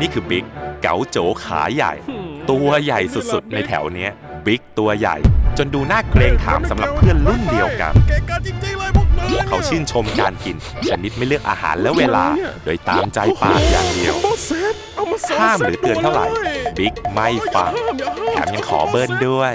นี่คือบิ๊กเก๋าโจขาใหญ่ ตัวใหญ่สุดๆ ในแถวเนี้ยบิ๊กตัวใหญ่ จนดูน่าเกรงขามสำหรับเพื่อนรุ่นเดียวกัน เก่งกันจริงๆเลยพวกนายเขาชื่นชมการกิน ชนิดไม่เลือกอาหารและเวลา โดยตามใจปากอย่างเดียวอามาเซตเอามาสองห้ามซหรือเตือนเท่าไหร่บิ๊กไม่ฟัง แถมยังขอเบิ้ลด้วย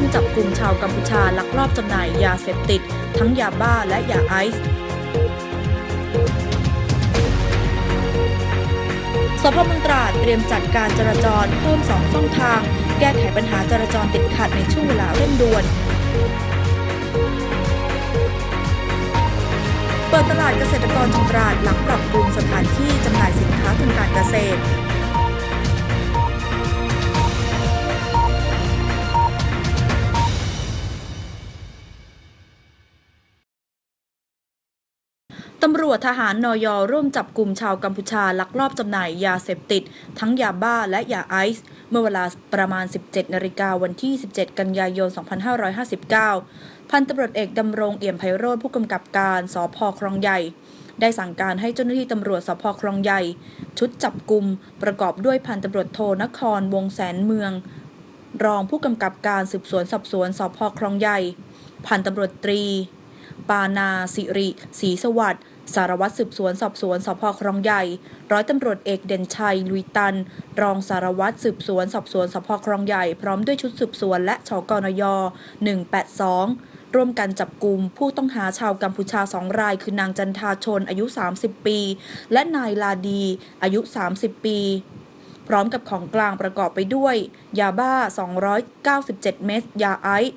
มจับกลุ่มชาวกัมพูชาลักลอบจำหน่ายยาเสพติด ทั้งยาบ้าและยาไอซ์สพมตราดเตรียมจัดการจราจรเพิ่มสองช่องทาง แก้ไขปัญหาจราจรติดขัดในช่วงเวลาเร่งด่วน เปิดตลาดเกษตรกรจังหวัดตราดหลังปรับปรุงสถานที่จำหน่ายสินค้าทางการเกษตร ตำรวจทหารนอยร่วมจับกลุ่มชาวกัมพูชาลักลอบจำหน่ายยาเสพติด ทั้งยาบ้าและยาไอซ์เมื่อเวลาประมาณ 17 นาฬิกาวันที่ 17 กันยายน 2559 พันตำรวจเอกดำรงเอี่ยมไพโรธผู้กำกับการสพคลองใหญ่ ได้สั่งการให้เจ้าหน้าที่ตำรวจสพคลองใหญ่ ชุดจับกลุ่มประกอบด้วยพันตำรวจโทนครวงแสนเมือง รองผู้กำกับการสืบสวนสอบสวนสพคลองใหญ่ พันตำรวจตรี ปานาสิริศรีสวัสดิ์สารวัตรสืบสวนสอบสวนสพคลองใหญ่ ร้อยตำรวจเอกเด่นชัย ลุยตัน รองสารวัตรสืบสวนสอบสวนสพคลองใหญ่ พร้อมด้วยชุดสืบสวนและชกนย 182 ร่วมกันจับกลุ่มผู้ต้องหาชาวกัมพูชาสองราย คือนางจันทาชนอายุ 30 ปี และนายลาดี อายุ 30 ปี พร้อมกับของกลางประกอบไปด้วย ยาบ้า 297 เม็ดยาไอซ์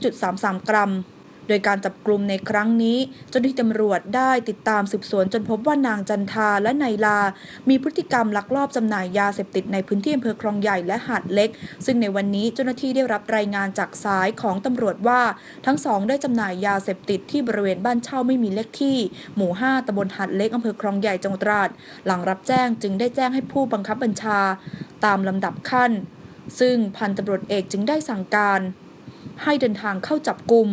2.33 กรัม โดยการจับกลุ่มในครั้งนี้เจ้าหน้าที่ตำรวจได้ติดตามสืบสวนจนพบว่านางจันทาและนายลา มีพฤติกรรมลักลอบจำหน่ายยาเสพติดในพื้นที่อำเภอคลองใหญ่และหาดเล็ก ซึ่งในวันนี้เจ้าหน้าที่ได้รับรายงานจากสายของตำรวจว่าทั้งสองได้จำหน่ายยาเสพติดที่บริเวณบ้านเช่าไม่มีเลขที่ หมู่ 5ตำบลหาดเล็กอำเภอคลองใหญ่จังหวัดตราด หลังรับแจ้งจึงได้แจ้งให้ผู้บังคับบัญชา ตามลำดับขั้น ซึ่งพันตำรวจเอกจึงได้สั่งการ ให้เดินทางเข้าจับกลุ่ม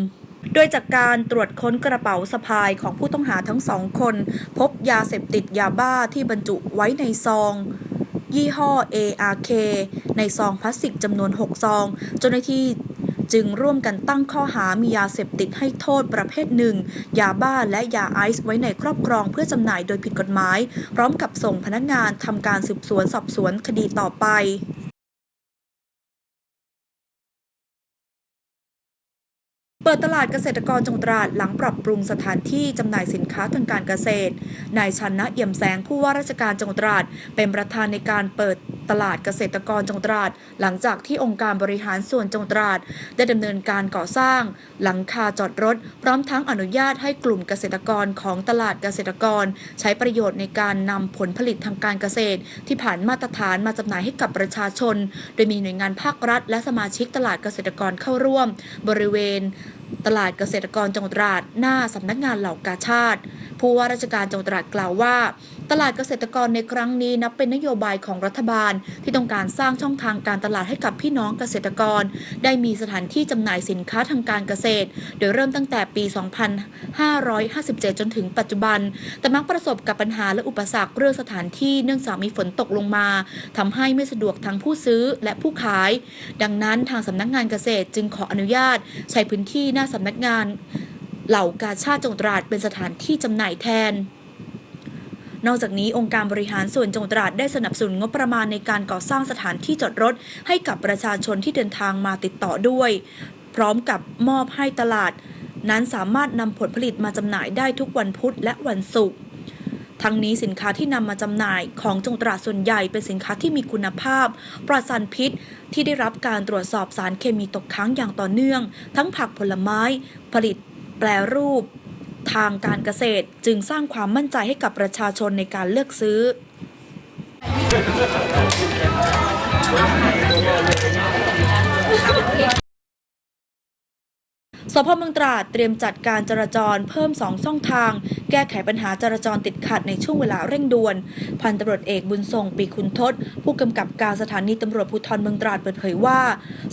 โดยจากการตรวจค้นกระเป๋าสะพายของผู้ต้องหาทั้งสองคน พบยาเสพติดยาบ้าที่บรรจุไว้ในซอง ยี่ห้อ ARK ในซองพลาสติกจำนวน 6 ซอง เจ้าหน้าที่จึงร่วมกันตั้งข้อหามียาเสพติดให้โทษประเภทหนึ่ง ยาบ้าและยาไอซ์ไว้ในครอบครองเพื่อจำหน่ายโดยผิดกฎหมาย พร้อมกับส่งพนักงานทำการสืบสวนสอบสวนคดีต่อไป ปิดตลาดเกษตรกรจังหวัดตราดหลังปรับปรุงสถานที่จำหน่ายสินค้าทางการเกษตร นายชันนะเอี่ยมแสงผู้ว่าราชการจังหวัดตราด เป็นประธานในการเปิดตลาดเกษตรกรจังหวัดตราด หลังจากที่องค์การบริหารส่วนจังหวัดตราด ได้ดำเนินการก่อสร้าง หลังคาจอดรถ พร้อมทั้งอนุญาตให้กลุ่มเกษตรกรของตลาดเกษตรกร ใช้ประโยชน์ในการนำผลผลิตทางการเกษตร ที่ผ่านมาตรฐานมาจำหน่ายให้กับประชาชน โดยมีหน่วยงานภาครัฐ และสมาชิกตลาดเกษตรกรเข้าร่วม บริเวณ ตลาดเกษตรกรจังหวัดตราดหน้าสำนักงานเหล่ากาชาติผู้ว่าราชการจังหวัดตราดกล่าวว่า ตลาดเกษตรกรในครั้งนี้นับเป็นนโยบายของรัฐบาล ที่ต้องการสร้างช่องทางการตลาดให้กับพี่น้องเกษตรกร ได้มีสถานที่จำหน่ายสินค้าทางการเกษตร โดยเริ่มตั้งแต่ปี 2557 จนถึงปัจจุบัน แต่มักประสบกับปัญหาและอุปสรรคเรื่องสถานที่เนื่องจากมีฝนตกลงมาทำให้ไม่สะดวกทั้งผู้ซื้อและผู้ขาย ดังนั้นทางสำนักงานเกษตรจึงขออนุญาต ใช้พื้นที่หน้าสำนักงาน เหล่ากาชาติจังหวัดตราดเป็นสถานที่จำหน่ายแทน นอกจากนี้องค์การบริหารส่วนจังหวัดตราดได้สนับสนุนงบประมาณในการก่อสร้างสถานที่จอดรถ ให้กับประชาชนที่เดินทางมาติดต่อด้วย พร้อมกับมอบให้ตลาด นั้นสามารถนำผลผลิตมาจำหน่ายได้ทุกวันพุธและวันศุกร์ทั้งนี้สินค้าที่นำมาจำหน่ายของจงตราส่วนใหญ่เป็นสินค้าที่มีคุณภาพ ปลอดสารพิษ ที่ได้รับการตรวจสอบสารเคมีตกค้างอย่างต่อเนื่อง ทั้งผักผลไม้ ผลิต แปรรูป ทางการเกษตรจึงสร้างความมั่นใจให้กับประชาชนในการเลือกซื้อ พเมืองตราดเตรียมจัดการจราจรเพิ่ม 2 ช่องทาง แก้ไขปัญหาจราจรติดขัดในช่วงเวลาเร่งด่วน พันตำรวจเอกบุญทรงปีคุณทศ ผู้กำกับการสถานีตำรวจภูธรเมืองตราดเปิดเผยว่า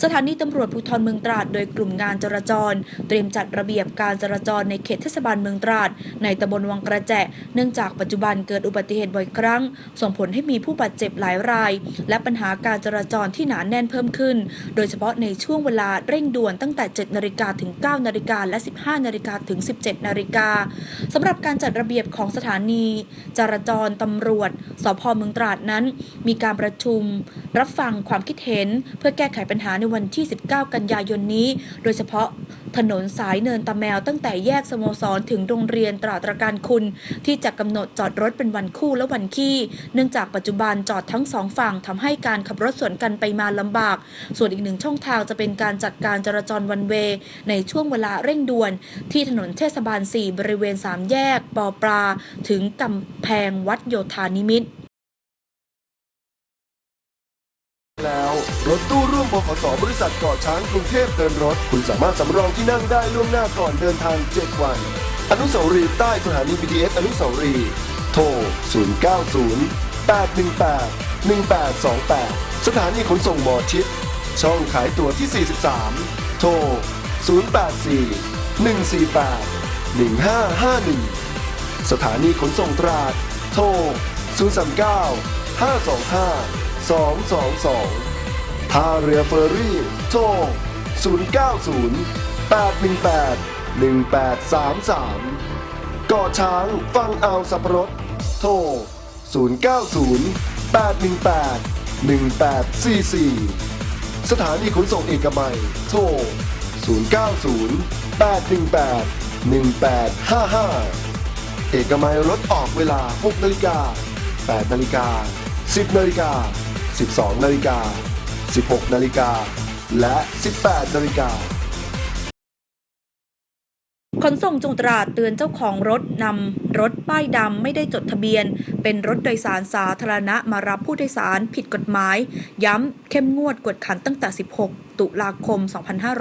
สถานีตำรวจภูธรเมืองตราดโดยกลุ่มงานจราจร เตรียมจัดระเบียบการจราจรในเขตเทศบาลเมืองตราด ในตำบลวังกระแจเนื่องจากปัจจุบันเกิดอุบัติเหตุบ่อยครั้ง ส่งผลให้มีผู้บาดเจ็บหลายราย และปัญหาการจราจรที่หนาแน่นเพิ่มขึ้น โดยเฉพาะในช่วงเวลาเร่งด่วนตั้งแต่ 7นาฬิกาถึง9นาฬิกาและ 15นาฬิกาถึง 17นาฬิกาสำหรับการจัดระเบียบของสถานี จราจรตำรวจสพเมืองตราดนั้น มีการประชุม รับฟังความคิดเห็น เพื่อแก้ไขปัญหาในวันที่ 19 กันยายนนี้ โดยเฉพาะถนนสายเนินตะแมวตั้งแต่แยกสโมสรถึงโรงเรียนตราตรการคุณ ที่จะกำหนดจอดรถเป็นวันคู่และวันขี้ เนื่องจากปัจจุบันจอดทั้งสองฝั่งทำให้การขับรถสวนกันไปมาลำบาก ส่วนอีกหนึ่งช่องทางจะเป็นการจัดการจราจรวันเว ในช่วงเวลาเร่งด่วน ที่ถนนเทศบาล 4 บริเวณ 3 แยก ปอปลา ถึงกำแพงวัดโยธานิมิตรแล้วรถตู้ร่วมบขสบริษัทกาะช้างกรุงเทพเดินรถ คุณสามารถสำรองที่นั่งได้ล่วงหน้าก่อนเดินทาง 7 วัน อนุสาวรีย์ใต้สถานี BTS อนุสาวรีย์โทร 090 818 1828 สถานีขนส่งหมอชิด ช่องขายตั๋วที่ 43 โทร 084 148 1551 สถานีขนส่งตราด โทร 039 525 222 ท่าเรือเฟอร์รี่ โทร 090 818 1833 เกาะช้างฟังเอาสับรดโทร 090 818 1844 สถานีขนส่งเอกมัย โทร 090 818 1855 เอกมัยรถออกเวลา 6นาฬิกา8นาฬิกา 10นาฬิกา 12นาฬิกา 16นาฬิกา และ 18นาฬิกาขนส่งจงตราดเตือนเจ้าของรถนำรถป้ายดำไม่ได้จดทะเบียน เป็นรถโดยสารสาธารณะมารับผู้โดยสารผิดกฎหมาย ย้ำเข้มงวดกวดขันตั้งแต่ 16 ตุลาคม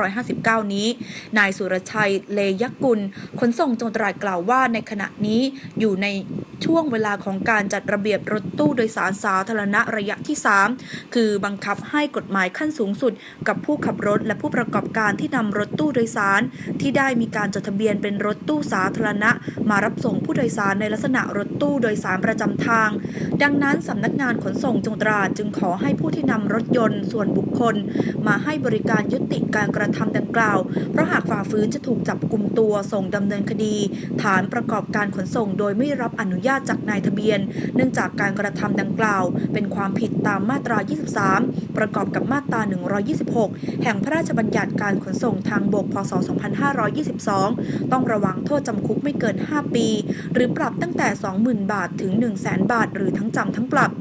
2559 นี้ นายสุรชัยเลยกุล ขนส่งจงตราดกล่าวว่าในขณะนี้อยู่ใน ช่วงเวลาของการจัดระเบียบรถตู้โดยสารสาธารณะระยะที่ 3 คือบังคับให้กฎหมายขั้นสูงสุด กับผู้ขับรถและผู้ประกอบการที่นำรถตู้โดยสาร ที่ได้มีการจดทะเบียนเป็นรถตู้สาธารณะ มารับส่งผู้โดยสารในลักษณะรถตู้โดยสารประจำทาง ดังนั้นสำนักงานขนส่งจังตราดจึงขอให้ผู้ที่นำรถยนต์ส่วนบุคคล มาให้บริการยุติการกระทำดังกล่าว เพราะหากฝ่าฝืนจะถูกจับกลุ่มตัวส่งดำเนินคดี ฐานประกอบการขนส่งโดยไม่รับอนุญาตจากนายทะเบียน เนื่องจากการกระทำดังกล่าว เป็นความผิดตามมาตรา 23 ประกอบกับมาตรา 126 แห่งพระราชบัญญัติการขนส่งทางบก พศ 2522 ต้องระวังโทษจำคุกไม่เกิน 5 ปี หรือปรับตั้งแต่ 20,000 บาทถึง 100,000 บาท หรือทั้งจำทั้งปรับ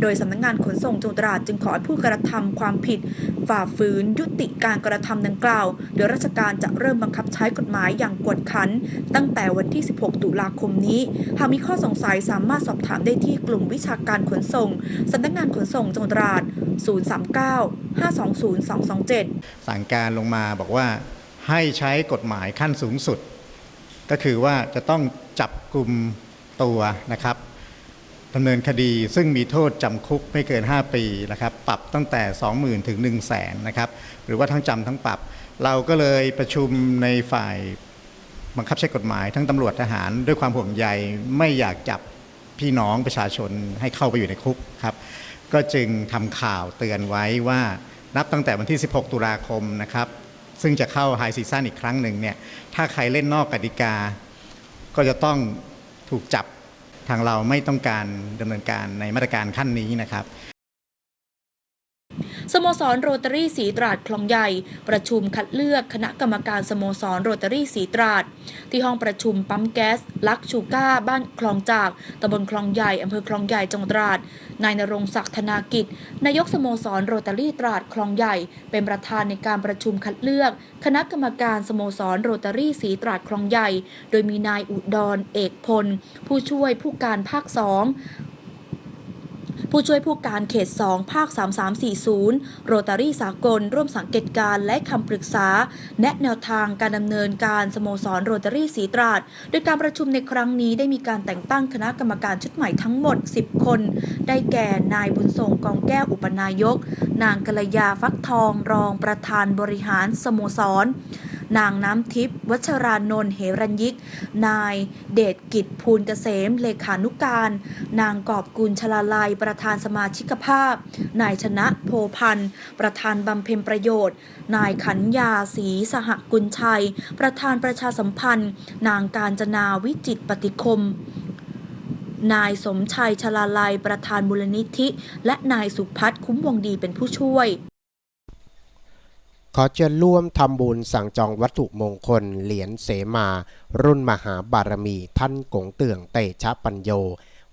โดยสำนักงานขนส่งจังหวัดตราดจึงขอให้ผู้กระทำความผิด ฝ่าฝืนยุติการกระทำดังกล่าว โดยราชการจะเริ่มบังคับใช้กฎหมายอย่างกวดขัน ตั้งแต่วันที่ 16 ตุลาคมนี้ หากมีข้อสงสัยสามารถสอบถามได้ที่กลุ่มวิชาการขนส่งสำนักงานขนส่งจังหวัดตราด 039 520 227 สั่งการลงมาบอกว่าให้ใช้กฎหมายขั้นสูงสุด ก็คือว่าจะต้องจับกลุ่มตัวนะครับดำเนินคดีซึ่งมีโทษจำคุกไม่เกิน 5 ปีนะครับ ปรับตั้งแต่ 20,000 ถึง 1 0 0 0 0แสนนะครับ หรือว่าทั้งจำทั้งปรับ เราก็เลยประชุมในฝ่ายบังคับใช้กฎหมายทั้งตำรวจทหารด้วยความห่วงใยไม่อยากจับพี่น้องประชาชนให้เข้าไปอยู่ในคุกครับ ก็จึงทำข่าวเตือนไว้ว่านับตั้งแต่วันที่ 16 ตุลาคมนะครับ ซึ่งจะเข้าไฮซีซั่นอีกครั้งหนึ่งเนี่ยถ้าใครเล่นนอกกติกา ก็จะต้องถูกจับทางเราไม่ต้องการดำเนินการในมาตรการขั้นนี้นะครับ สโมสรโรตารี่สีตราดคลองใหญ่ ประชุมคัดเลือกคณะกรรมการสโมสรโรตารี่สีตราด ที่ห้องประชุมปั๊มแก๊ส ลักชูก้า บ้านคลองจากตำบลคลองใหญ่อำเภอคลองใหญ่จังหวัดตราด นายนรงศักดิ์ธนากิจ นายกสโมสรโรตารี่ตราดคลองใหญ่ เป็นประธานในการประชุมคัดเลือก คณะกรรมการสโมสรโรตารี่สีตราดคลองใหญ่ โดยมีนายอุดรเอกพล ผู้ช่วยผู้การภาคสอง ผู้ช่วยผู้การเขต 2 ภาค 3340 โรตารี่สากล ร่วมสังเกตการและคำปรึกษา แนะแนวทางการดำเนินการสโมสรโรตารี่สีตราด โดยการประชุมในครั้งนี้ได้มีการแต่งตั้งคณะกรรมการชุดใหม่ทั้งหมด 10 คน ได้แก่นายบุญทรงกองแก้วอุปนายก นางกัลยาฟักทองรองประธานบริหารสโมสร นางน้ำทิพย์วัชรานนท์เหรัญยิก นาย เดชกิจภูลเกษม เลขานุการ นางกอบกุลชลาลัย ประธานสมาชิกภาพ นายชนะโพพันธ์ ประธานบำเพ็ญประโยชน์ นายขันยาศรีสหกุลชัย ประธานประชาสัมพันธ์ นางการจนาวิจิตปฏิคมนายสมชัยชลาลัยประธานมูลนิธิ และนายสุพัฒน์คุ้มวงดีเป็นผู้ช่วย ขอเชิญร่วมทำบุญสั่งจองวัตถุมงคลเหรียญเสมา รุ่นมหาบารมี ท่านกงเตื่องเตชะปัญโย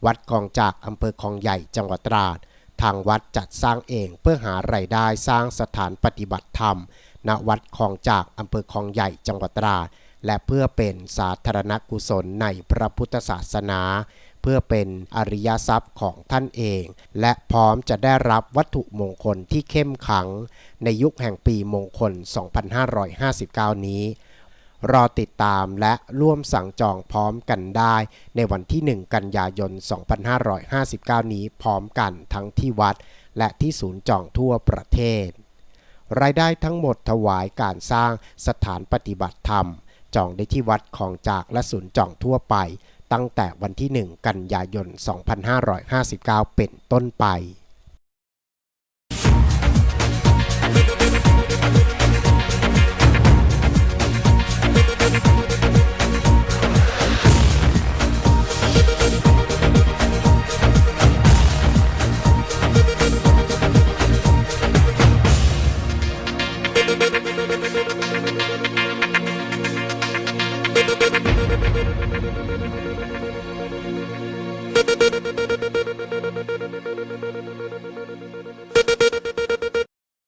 วัดกองจากอำเภอคลองใหญ่จังหวัดตราด ทางวัดจัดสร้างเองเพื่อหารายได้สร้างสถานปฏิบัติธรรม ณวัดคลองจากอำเภอคลองใหญ่จังหวัดตราด และเพื่อเป็นสาธารณกุศลในพระพุทธศาสนา เพื่อเป็นอริยทรัพย์ของท่านเอง และพร้อมจะได้รับวัตถุมงคลที่เข้มขัง ในยุคแห่งปีมงคล 2559 นี้ รอติดตามและร่วมสั่งจองพร้อมกันได้ ในวันที่ 1 กันยายน 2559 นี้พร้อมกันทั้งที่วัด และที่ศูนย์จองทั่วประเทศ รายได้ทั้งหมดถวายการสร้างสถานปฏิบัติธรรมจองได้ที่วัดของจากและศูนย์จองทั่วไป ตั้งแต่วันที่ 1 กันยายน 2559 เป็นต้นไป